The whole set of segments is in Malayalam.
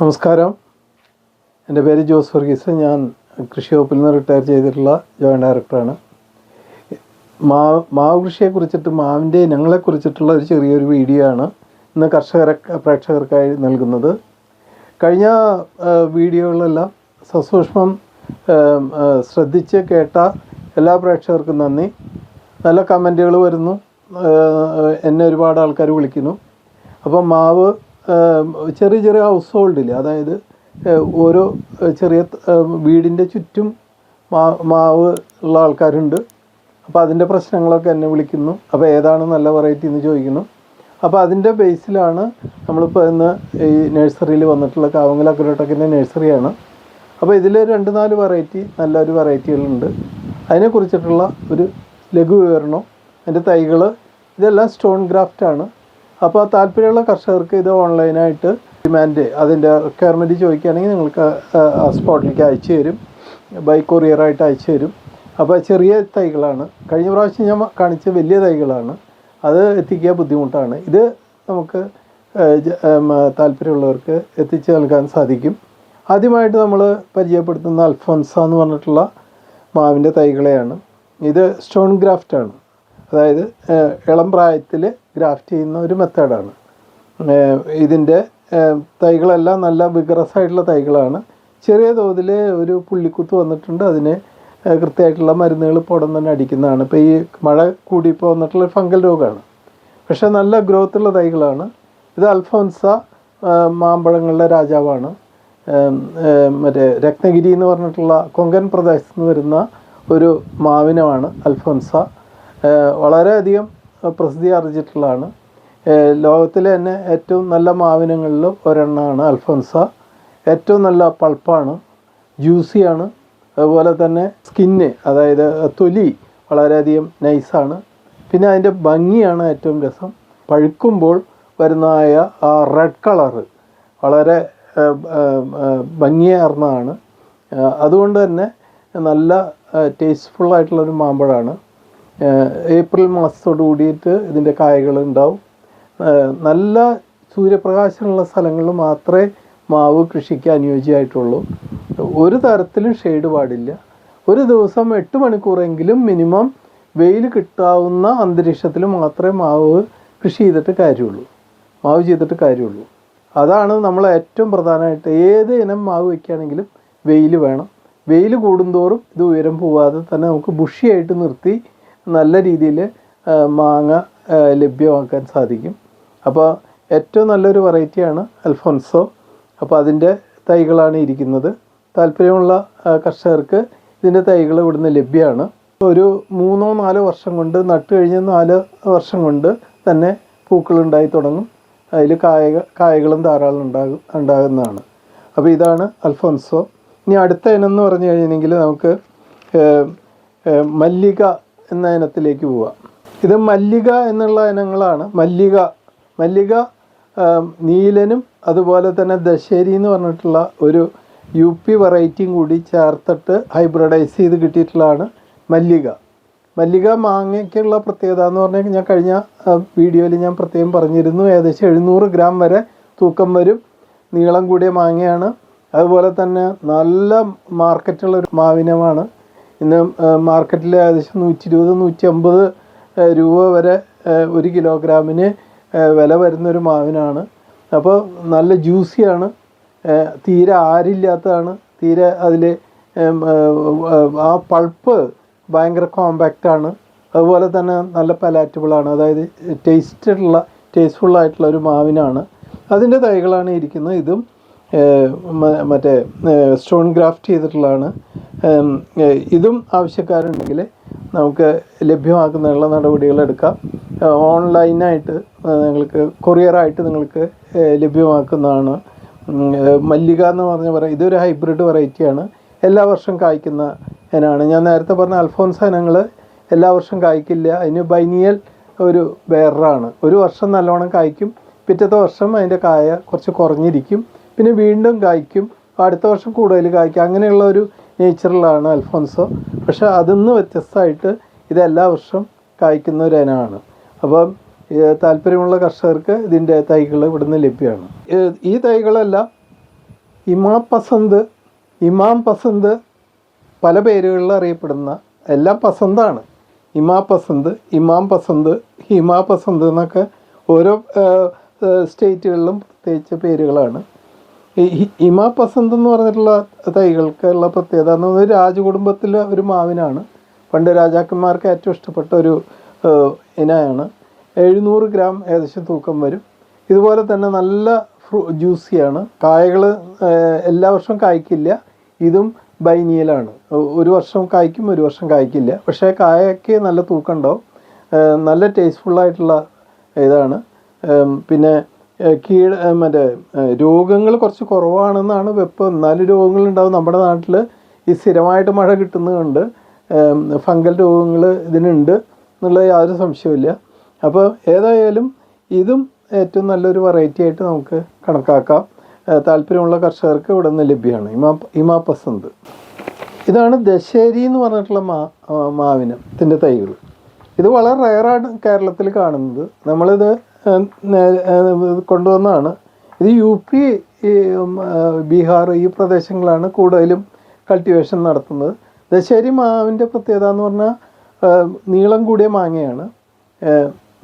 നമസ്കാരം. എന്റെ പേര് ജോസ് വർഗീസ്. ഞാൻ കൃഷി വകുപ്പിൽ നിന്ന് റിട്ടയർ ചെയ്തിട്ടുള്ള ജോയിന്റ് ഡയറക്ടറാണ് മാവ് മാവ് കൃഷിയെക്കുറിച്ചിട്ട് മാവിന്റെ ഇനങ്ങളെക്കുറിച്ചിട്ടുള്ള ഒരു ചെറിയൊരു വീഡിയോ ആണ് ഇന്ന് കർഷകരെ പ്രേക്ഷകർക്കായി നൽകുന്നത്. കഴിഞ്ഞ വീഡിയോകളിലെല്ലാം സസൂക്ഷ്മം ശ്രദ്ധിച്ച് കേട്ട എല്ലാ പ്രേക്ഷകർക്കും നന്ദി. നല്ല കമന്റുകൾ വരുന്നു. എന്നെ ഒരുപാട് ആൾക്കാർ വിളിക്കുന്നു. അപ്പോൾ മാവ് ചെറിയ ചെറിയ ഹൗസ് ഹോൾഡിൽ അതായത് ഓരോ ചെറിയ വീടിന്റെ ചുറ്റും മാവ് ഉള്ള ആൾക്കാരുണ്ട്. അപ്പോൾ അതിന്റെ പ്രശ്നങ്ങളൊക്കെ എന്നെ വിളിക്കുന്നു. അപ്പോൾ ഏതാണ് നല്ല വെറൈറ്റി എന്ന് ചോദിക്കുന്നു. അപ്പോൾ അതിന്റെ ബേസിലാണ് നമ്മളിപ്പോൾ ഇന്ന് ഈ നഴ്സറിയിൽ വന്നിട്ടുള്ള കാവങ്കൽ അക്രോട്ടക്കിന്റെ നഴ്സറിയാണ് അപ്പോൾ ഇതിൽ രണ്ട് നാല് വെറൈറ്റി നല്ലൊരു വെറൈറ്റികളുണ്ട് അതിനെക്കുറിച്ചിട്ടുള്ള ഒരു ലഘു വിവരണം. അതിന്റെ തൈകൾ ഇതെല്ലാം സ്റ്റോൺ ഗ്രാഫ്റ്റാണ് അപ്പോൾ താല്പര്യമുള്ള കർഷകർക്ക് ഇത് ഓൺലൈനായിട്ട് ഡിമാൻഡ് അതിന്റെ റിക്വയർമെന്റ് ചോദിക്കുകയാണെങ്കിൽ നിങ്ങൾക്ക് സ്പോട്ടിലേക്ക് അയച്ചു തരും. ബൈ കൊറിയറായിട്ട് അയച്ചു തരും. അപ്പോൾ ചെറിയ തൈകളാണ്. കഴിഞ്ഞ പ്രാവശ്യം ഞാൻ കാണിച്ച വലിയ തൈകളാണ്. അത് എത്തിക്കുക ബുദ്ധിമുട്ടാണ്. ഇത് നമുക്ക് താല്പര്യമുള്ളവർക്ക് എത്തിച്ചു നൽകാൻ സാധിക്കും. ആദ്യമായിട്ട് നമ്മൾ പരിചയപ്പെടുത്തുന്ന അൽഫോൻസ എന്ന് പറഞ്ഞിട്ടുള്ള മാവിന്റെ തൈകളെയാണ്. ഇത് സ്റ്റോൺ ഗ്രാഫ്റ്റാണ്. അതായത് ഇളം പ്രായത്തിൽ ഗ്രാഫ്റ്റ് ചെയ്യുന്ന ഒരു മെത്തേഡാണ്. ഇതിന്റെ തൈകളെല്ലാം നല്ല വിഗ്രസ് ആയിട്ടുള്ള തൈകളാണ്. ചെറിയ തോതിൽ ഒരു പുള്ളിക്കുത്ത് വന്നിട്ടുണ്ട്. അതിന് കൃത്യമായിട്ടുള്ള മരുന്നുകൾ പുടം തന്നെ അടിക്കുന്നതാണ്. ഇപ്പോൾ ഈ മഴ കൂടിയപ്പോൾ വന്നിട്ടുള്ള ഫംഗൽ രോഗമാണ് പക്ഷേ നല്ല ഗ്രോത്ത് ഉള്ള തൈകളാണ്. ഇത് അൽഫോൻസ മാമ്പഴങ്ങളുടെ രാജാവാണ്. മറ്റേ രത്നഗിരി എന്ന് പറഞ്ഞിട്ടുള്ള കൊങ്കൻ പ്രദേശത്ത് നിന്ന് വരുന്ന ഒരു മാവിനമാണ് അൽഫോൻസ. വളരെയധികം പ്രസിദ്ധി ആർജിച്ചിട്ടുള്ളതാണ് ലോകത്തിലെ തന്നെ ഏറ്റവും നല്ല മാവിനങ്ങളിൽ ഒരെണ്ണമാണ് അൽഫോൻസ. ഏറ്റവും നല്ല പൾപ്പാണ് ജ്യൂസിയാണ്. അതുപോലെ തന്നെ സ്കിന്ന് അതായത് തൊലി വളരെയധികം നൈസാണ്. പിന്നെ അതിന്റെ ഭംഗിയാണ് ഏറ്റവും രസം. പഴുക്കുമ്പോൾ വരുന്നതായ ആ റെഡ് കളറ് വളരെ ഭംഗിയാർന്നതാണ്. അതുകൊണ്ട് തന്നെ നല്ല ടേസ്റ്റ്ഫുള്ളായിട്ടുള്ളൊരു മാമ്പഴമാണ് ഏപ്രിൽ മാസത്തോട് കൂടിയിട്ട് ഇതിന്റെ കായകൾ ഉണ്ടാവും. നല്ല സൂര്യപ്രകാശമുള്ള സ്ഥലങ്ങളിൽ മാത്രമേ മാവ് കൃഷിക്ക് അനുയോജ്യമായിട്ടുള്ളൂ. ഒരു തരത്തിലും ഷെയ്ഡ് പാടില്ല. ഒരു ദിവസം എട്ട് മണിക്കൂറെങ്കിലും മിനിമം വെയിൽ കിട്ടാവുന്ന അന്തരീക്ഷത്തിൽ മാത്രമേ മാവ് കൃഷി ചെയ്തിട്ട് കാര്യമുള്ളൂ. മാവ് ചെയ്തിട്ട് കാര്യമുള്ളൂ. അതാണ് നമ്മൾ ഏറ്റവും പ്രധാനമായിട്ട് ഏത് ഇനം മാവ് വയ്ക്കുകയാണെങ്കിലും വെയിൽ വേണം. വെയിൽ കൂടുന്തോറും ഇത് ഉയരം പോവാതെ തന്നെ നമുക്ക് ബുഷിയായിട്ട് നിർത്തി നല്ല രീതിയിൽ മാങ്ങ ലഭ്യമാക്കാൻ സാധിക്കും. അപ്പോൾ ഏറ്റവും നല്ലൊരു വെറൈറ്റിയാണ് അൽഫോൻസോ അപ്പോൾ അതിന്റെ തൈകളാണ് ഇരിക്കുന്നത്. താല്പര്യമുള്ള കർഷകർക്ക് ഇതിന്റെ തൈകൾ ഇവിടുന്ന് ലഭ്യമാണ്. ഒരു മൂന്നോ നാലോ വർഷം കൊണ്ട് നട്ട് കഴിഞ്ഞ നാല് വർഷം കൊണ്ട് തന്നെ പൂക്കൾ ഉണ്ടായി തുടങ്ങും. അതിൽ കായ കായകളും ധാരാളം ഉണ്ടാകും ഉണ്ടാകുന്നതാണ്. അപ്പോൾ ഇതാണ് അൽഫോൻസോ ഇനി അടുത്ത ഇനം എന്ന് പറഞ്ഞു കഴിഞ്ഞിട്ടുണ്ടെങ്കിൽ നമുക്ക് മല്ലിക എന്ന ഇനത്തിലേക്ക് പോവാം ഇത് മല്ലിക എന്നുള്ള ഇനങ്ങളാണ്. മല്ലിക മല്ലിക നീലനും അതുപോലെ തന്നെ ദശേരി എന്ന് പറഞ്ഞിട്ടുള്ള ഒരു യു പി വെറൈറ്റിയും കൂടി ചേർത്തിട്ട് ഹൈബ്രിഡൈസ് ചെയ്ത് കിട്ടിയിട്ടുള്ളതാണ് മല്ലിക. മല്ലിക മാങ്ങയ്ക്കുള്ള പ്രത്യേകത എന്ന് പറഞ്ഞാൽ ഞാൻ കഴിഞ്ഞ വീഡിയോയിൽ ഞാൻ പ്രത്യേകം പറഞ്ഞിരുന്നു. ഏകദേശം എഴുന്നൂറ് ഗ്രാം വരെ തൂക്കം വരും. നീളം കൂടിയ മാങ്ങയാണ്. അതുപോലെ തന്നെ നല്ല മാർക്കറ്റുള്ള ഒരു മാവിനമാണ് ഇന്ന് മാർക്കറ്റിൽ ഏകദേശം നൂറ്റി ഇരുപത് നൂറ്റി അമ്പത് രൂപ വരെ ഒരു കിലോഗ്രാമിന് വില വരുന്നൊരു മാവിനാണ്. അപ്പോൾ നല്ല ജ്യൂസിയാണ് തീരെ ആരില്ലാത്തതാണ്. തീരെ അതിൽ ആ പൾപ്പ് ഭയങ്കര കോമ്പാക്റ്റാണ് അതുപോലെ തന്നെ നല്ല പലാറ്റബിളാണ് അതായത് ടേസ്റ്റുള്ള ടേസ്റ്റ്ഫുള്ളായിട്ടുള്ള ഒരു മാവിനാണ്. അതിന്റെ തൈകളാണ് ഇരിക്കുന്നത്. ഇതും മറ്റേ സ്റ്റോൺ ഗ്രാഫ്റ്റ് ചെയ്തിട്ടുള്ളതാണ്. ഇതും ആവശ്യക്കാരുണ്ടെങ്കിൽ നമുക്ക് ലഭ്യമാക്കുന്നതിനുള്ള നടപടികൾ എടുക്കാം. ഓൺലൈനായിട്ട് നിങ്ങൾക്ക് കൊറിയറായിട്ട് നിങ്ങൾക്ക് ലഭ്യമാക്കുന്നതാണ്. മല്ലിക എന്ന് പറഞ്ഞ പറയാം ഇതൊരു ഹൈബ്രിഡ് വെറൈറ്റിയാണ്. എല്ലാ വർഷം കായ്ക്കുന്ന ഇനമാണ്. ഞാൻ നേരത്തെ പറഞ്ഞ അൽഫോൻസ ഇനങ്ങൾ എല്ലാ വർഷം കായ്ക്കില്ല. അതിന് ബൈനിയൽ ഒരു വേറാണ് ഒരു വർഷം നല്ലോണം കായ്ക്കും. പിറ്റത്തെ വർഷം അതിന്റെ കായ കുറച്ച് കുറഞ്ഞിരിക്കും. പിന്നെ വീണ്ടും കായ്ക്കും. അടുത്ത വർഷം കൂടുതൽ കായ്ക്കും. അങ്ങനെയുള്ള ഒരു നേച്ചറിലാണ് അൽഫോൻസോ പക്ഷെ അതിന്ന് വ്യത്യസ്തമായിട്ട് ഇത് എല്ലാ വർഷവും കായ്ക്കുന്ന ഒരു ഇനമാണ്. അപ്പം താല്പര്യമുള്ള കർഷകർക്ക് ഇതിന്റെ തൈകൾ ഇവിടുന്ന് ലഭ്യമാണ്. ഈ തൈകളെല്ലാം ഇമാം പസന്ത് ഇമാം പസന്ത് പല പേരുകളിൽ അറിയപ്പെടുന്ന എല്ലാം പസന്താണ്. ഇമാ പസന്ത് ഇമാം പസന്ത് ഹിമാ പസന്ത് എന്നൊക്കെ ഓരോ സ്റ്റേറ്റുകളിലും പ്രത്യേകിച്ച് പേരുകളാണ്. ഈ ഹിമാ പസന്ത് എന്ന് പറഞ്ഞിട്ടുള്ള തൈകൾക്കുള്ള പ്രത്യേകത എന്ന് പറഞ്ഞാൽ രാജകുടുംബത്തിലെ ഒരു മാവിനാണ്. പണ്ട് രാജാക്കന്മാർക്ക് ഏറ്റവും ഇഷ്ടപ്പെട്ട ഒരു ഇനയാണ്. എഴുന്നൂറ് ഗ്രാം ഏകദേശം തൂക്കം വരും. ഇതുപോലെ തന്നെ നല്ല ഫ്രൂ ജ്യൂസിയാണ്. കായകൾ എല്ലാ വർഷവും കായ്ക്കില്ല. ഇതും ബൈനിയലാണ്. ഒരു വർഷം കായ്ക്കും ഒരു വർഷം കായ്ക്കില്ല. പക്ഷേ കായയ്ക്ക് നല്ല തൂക്കം ഉണ്ടാവും. നല്ല ടേസ്റ്റ്ഫുള്ളായിട്ടുള്ള ഇതാണ്. പിന്നെ കീഴ മറ്റേ രോഗങ്ങൾ കുറച്ച് കുറവാണെന്നാണ് വെപ്പ്. എന്നാലും രോഗങ്ങളുണ്ടാവും. നമ്മുടെ നാട്ടിൽ ഈ സ്ഥിരമായിട്ട് മഴ കിട്ടുന്നതുകൊണ്ട് ഫംഗൽ രോഗങ്ങൾ ഇതിനുണ്ട് എന്നുള്ള യാതൊരു സംശയമില്ല അപ്പോൾ ഏതായാലും ഇതും ഏറ്റവും നല്ലൊരു വെറൈറ്റി ആയിട്ട് നമുക്ക് കണക്കാക്കാം. താല്പര്യമുള്ള കർഷകർക്ക് ഇവിടെ നിന്ന് ലഭ്യമാണ്. ഇമാ ഇമാ പസന്ത് ഇതാണ് ദശേരി എന്ന് പറഞ്ഞിട്ടുള്ള മാ മാവിനത്തിന്റെ തൈകൾ ഇത് വളരെ റയറാണ് കേരളത്തിൽ കാണുന്നത്. നമ്മളിത് കൊണ്ടുവന്നതാണ്. ഇത് യു പി ബീഹാർ ഈ പ്രദേശങ്ങളാണ് കൂടുതലും കൾട്ടിവേഷൻ നടത്തുന്നത്. ദശേരി മാവിന്റെ പ്രത്യേകത എന്ന് പറഞ്ഞാൽ നീളം കൂടിയ മാങ്ങയാണ്.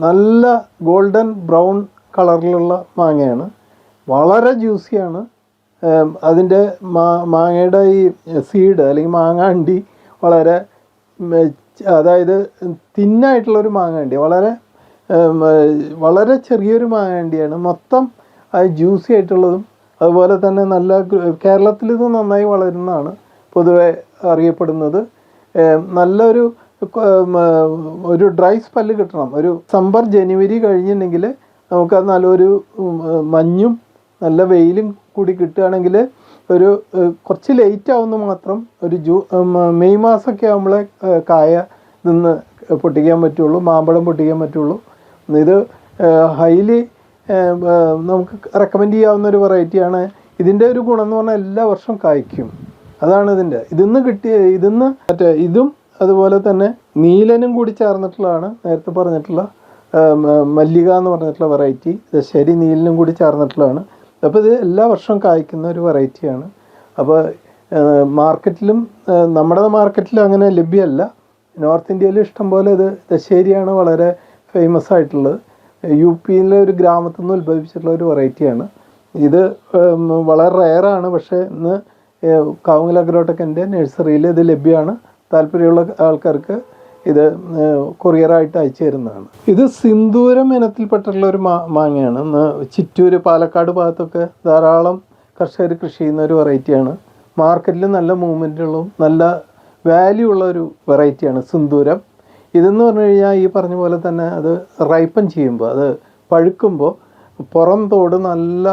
നല്ല ഗോൾഡൻ ബ്രൗൺ കളറിലുള്ള മാങ്ങയാണ്. വളരെ ജ്യൂസിയാണ്. അതിന്റെ മാ മാങ്ങയുടെ ഈ സീഡ് അല്ലെങ്കിൽ മാങ്ങാണ്ടി വളരെ അതായത് തിന്നായിട്ടുള്ളൊരു മാങ്ങാണ്ടി വളരെ വളരെ ചെറിയൊരു മാങ്ങാണ്ടിയാണ്. മൊത്തം അത് ജ്യൂസി ആയിട്ടുള്ളതും അതുപോലെ തന്നെ നല്ല കേരളത്തിൽ ഇത് നന്നായി വളരുന്നതാണ് പൊതുവെ അറിയപ്പെടുന്നത്. നല്ലൊരു ഒരു ഡ്രൈ സ്പെല്ല് കിട്ടണം. ഒരു സമ്പർ ജനുവരി കഴിഞ്ഞിട്ടുണ്ടെങ്കിൽ നമുക്കത് നല്ലൊരു മഞ്ഞും നല്ല വെയിലും കൂടി കിട്ടുകയാണെങ്കിൽ ഒരു കുറച്ച് ലേറ്റ് ആവുന്ന മാത്രം ഒരു ജൂ മെയ് മാസമൊക്കെ ആകുമ്പോൾ കായ നിന്ന് പൊട്ടിക്കാൻ പറ്റുള്ളൂ മാമ്പഴം പൊട്ടിക്കാൻ പറ്റുള്ളൂ. ഇത് ഹൈലി നമുക്ക് റെക്കമെൻഡ് ചെയ്യാവുന്ന ഒരു വെറൈറ്റിയാണ് ഇതിന്റെ ഒരു ഗുണം എന്ന് പറഞ്ഞാൽ എല്ലാ വർഷവും കായ്ക്കും. അതാണ് ഇതിന്റെ ഇതിന്ന് കിട്ടിയ ഇതിന്ന് മറ്റേ ഇതും അതുപോലെ തന്നെ നീലനും കൂടി ചേർന്നിട്ടുള്ളതാണ്. നേരത്തെ പറഞ്ഞിട്ടുള്ള മല്ലിക എന്ന് പറഞ്ഞിട്ടുള്ള വെറൈറ്റി ശരി നീലിനും കൂടി ചേർന്നിട്ടുള്ളതാണ്. അപ്പോൾ ഇത് എല്ലാ വർഷവും കായ്ക്കുന്ന ഒരു വെറൈറ്റിയാണ് അപ്പോൾ മാർക്കറ്റിലും നമ്മുടെ മാർക്കറ്റിലും അങ്ങനെ ലഭ്യമല്ല. നോർത്ത് ഇന്ത്യയിൽ ഇഷ്ടം പോലെ ഇത് ദശേരിയാണ് വളരെ ഫേമസ് ആയിട്ടുള്ളത് യു പിയിലെ ഒരു ഗ്രാമത്തിൽ നിന്ന് ഉത്ഭവിച്ചിട്ടുള്ള ഒരു വെറൈറ്റിയാണ് ഇത് വളരെ റെയറാണ് പക്ഷേ ഇന്ന് കാവുങ്ങൽ അഗ്രോടെക്കിന്റെ നഴ്സറിയിൽ ഇത് ലഭ്യമാണ്. താല്പര്യമുള്ള ആൾക്കാർക്ക് ഇത് കൊറിയറായിട്ട് അയച്ചു തരുന്നതാണ്. ഇത് സിന്ദൂരം ഇനത്തിൽപ്പെട്ടിട്ടുള്ള ഒരു മാങ്ങയാണ്. ഇന്ന് ചിറ്റൂര് പാലക്കാട് ഭാഗത്തൊക്കെ ധാരാളം കർഷകർ കൃഷി ചെയ്യുന്ന ഒരു വെറൈറ്റിയാണ് മാർക്കറ്റിൽ നല്ല മൂവ്മെന്റുകളും നല്ല വാല്യൂ ഉള്ള ഒരു വെറൈറ്റിയാണ് സിന്ദൂരം. ഇതെന്ന് പറഞ്ഞു കഴിഞ്ഞാൽ ഈ പറഞ്ഞ പോലെ തന്നെ അത് റൈപ്പൻ ചെയ്യുമ്പോൾ അത് പഴുക്കുമ്പോൾ പുറം തോട് നല്ല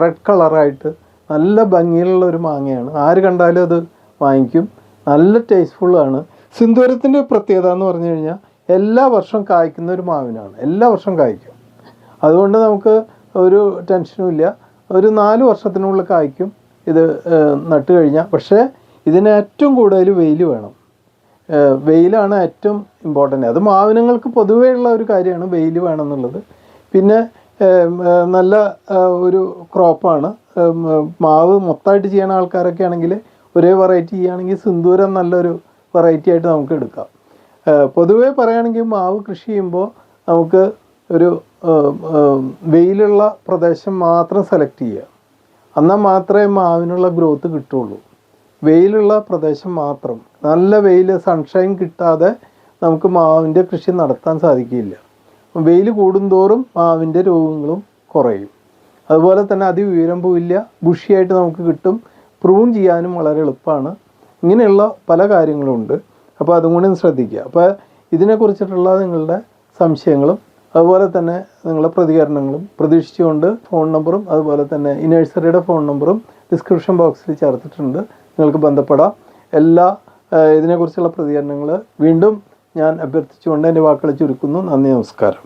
റെഡ് കളറായിട്ട് നല്ല ഭംഗിയുള്ള ഒരു മാങ്ങയാണ്. ആര് കണ്ടാലും അത് വാങ്ങിക്കും. നല്ല ടേസ്റ്റ്ഫുള്ളാണ് സിന്ദൂരത്തിന്റെ പ്രത്യേകത എന്ന് പറഞ്ഞു കഴിഞ്ഞാൽ എല്ലാ വർഷവും കായ്ക്കുന്ന ഒരു മാവിനാണ്. എല്ലാ വർഷവും കായ്ക്കും. അതുകൊണ്ട് നമുക്ക് ഒരു ടെൻഷനും ഇല്ല. ഒരു നാല് വർഷത്തിനുള്ളിൽ കായ്ക്കും. ഇത് നട്ട് കഴിഞ്ഞാൽ പക്ഷേ ഇതിന് ഏറ്റവും കൂടുതൽ വെയിൽ വേണം. വെയിലാണ് ഏറ്റവും ഇമ്പോർട്ടന്റ് അത് മാവിനങ്ങൾക്ക് പൊതുവേ ഉള്ള ഒരു കാര്യമാണ് വെയിൽ വേണം എന്നുള്ളത് പിന്നെ നല്ല ഒരു ക്രോപ്പാണ് മാവ് മൊത്തമായിട്ട് ചെയ്യണ ആൾക്കാരൊക്കെ ആണെങ്കിൽ ഒരേ വെറൈറ്റി ചെയ്യുകയാണെങ്കിൽ സിന്ദൂരം നല്ലൊരു വെറൈറ്റി ആയിട്ട് നമുക്ക് എടുക്കാം. പൊതുവേ പറയുകയാണെങ്കിൽ മാവ് കൃഷി ചെയ്യുമ്പോൾ നമുക്ക് ഒരു വെയിലുള്ള പ്രദേശം മാത്രം സെലക്ട് ചെയ്യുക. എന്നാൽ മാത്രമേ മാവിനുള്ള ഗ്രോത്ത് കിട്ടുള്ളൂ വെയിലുള്ള പ്രദേശം മാത്രം. നല്ല വെയിൽ സൺഷൈൻ കിട്ടാതെ നമുക്ക് മാവിന്റെ കൃഷി നടത്താൻ സാധിക്കില്ല. വെയിൽ കൂടുന്തോറും മാവിന്റെ രോഗങ്ങളും കുറയും. അതുപോലെ തന്നെ അതിഉയരം പോയില്ല ബുഷിയായിട്ട് നമുക്ക് കിട്ടും. പ്രൂൺ ചെയ്യാനും വളരെ എളുപ്പമാണ്. ഇങ്ങനെയുള്ള പല കാര്യങ്ങളുണ്ട്. അപ്പോൾ അതും കൂടി ശ്രദ്ധിക്കുക. അപ്പോൾ ഇതിനെക്കുറിച്ചിട്ടുള്ള നിങ്ങളുടെ സംശയങ്ങളും അതുപോലെ തന്നെ നിങ്ങളുടെ പ്രതികരണങ്ങളും പ്രതീക്ഷിച്ചുകൊണ്ട് ഫോൺ നമ്പറും അതുപോലെ തന്നെ ഈ നഴ്സറിയുടെ ഫോൺ നമ്പറും ഡിസ്ക്രിപ്ഷൻ ബോക്സിൽ ചേർത്തിട്ടുണ്ട്. നിങ്ങൾക്ക് ബന്ധപ്പെടാം. എല്ലാ ഇതിനെക്കുറിച്ചുള്ള പ്രതികരണങ്ങൾ വീണ്ടും ഞാൻ അഭ്യർത്ഥിച്ചുകൊണ്ട് എന്റെ വാക്കുകൾ ചുരുക്കുന്നു. നന്ദി നമസ്കാരം.